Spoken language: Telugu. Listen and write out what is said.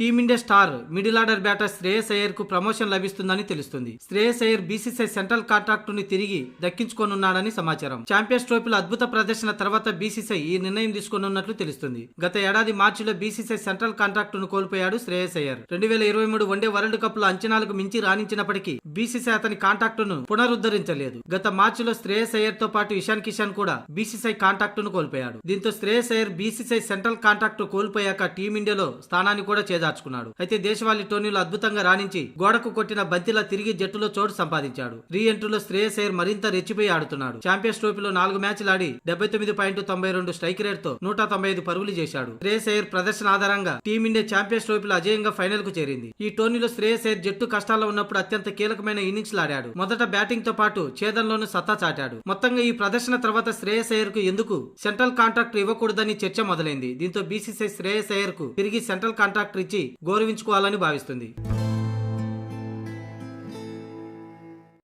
Team India star middle order batter Shreyas అయ్యర్కు promotion లభిస్తుందని తెలుస్తుంది. Shreyas Iyer BCCI central contract ని తిరిగి దక్కించుకోనున్నాడని సమాచారం. ఛాంపియన్స్ ట్రోఫీల అద్భుత ప్రదర్శన తర్వాత బీసీసీఐ ఈ నిర్ణయం తీసుకోనున్నట్లు తెలుస్తుంది. గత ఏడాది మార్చిలో బీసీసీఐ సెంట్రల్ కాంట్రాక్టును కోల్పోయాడు శ్రేయస్ అయ్యర్. రెండు వేల ఇరవై మూడు వన్డే వరల్డ్ కప్లో అంచనాలకు మించి రాణించినప్పటికీ బీసీసీఐ అతని కాంట్రాక్టును పునరుద్ధరించలేదు. గత మార్చిలో శ్రేయస్ అయ్యర్తో పాటు ఇషాన్ కిషాన్ కూడా బీసీసీఐ కాంట్రాక్టును కోల్పోయాడు. దీంతో Shreyas Iyer BCCI central contract కోల్పోయాక టీమిండియాలో స్థానాన్ని కూడా చేజార్చుకున్నాడు అయితే దేశవాళీ టోర్నీలో అద్భుతంగా రాణించి గోడకు కొట్టిన బంతిలా తిరిగి జట్టులో చోటు సంపాదించాడు. రీ ఎంట్రీలో శ్రేయస్ అయ్యర్ మరింత రెచ్చిపోయి ఆడుతున్నాడు. ఛాంపియన్స్ ట్రోఫీలో నాలుగు మ్యాచ్లు ఆడి డెబ్బై తొమ్మిది పాయింట్ తొంభై రెండు స్ట్రైక్ రేట్తో నూట తొంభై ఐదు పరుగులు చేశాడు. శ్రేయస్ అయ్యర్ ప్రదర్శన ఆధారంగా టీమిండియా ఛాంపియన్స్ ట్రోఫీలో అజయంగా ఫైనల్కు చేరింది. ఈ టోర్నీలో శ్రేయస్ అయ్యర్ జట్టు కష్టాల్లో ఉన్నప్పుడు అత్యంత కీలకమైన ఇన్నింగ్స్ ఆడాడు. మొదట బ్యాటింగ్తో పాటు ఛేదంలోనూ సత్తా చాటాడు. మొత్తంగా ఈ ప్రదర్శన తర్వాత శ్రేయస్ అయ్యర్కు ఎందుకు సెంట్రల్ కాంట్రాక్ట్ ఇవ్వకూడదని చర్చ మొదలైంది. దీంతో బీసీసీఐ శ్రేయస్ అయ్యర్కు తిరిగి సెంట్రల్ కాంట్రాక్ట్ ఇచ్చి గౌరవించుకోవాలని భావిస్తుంది.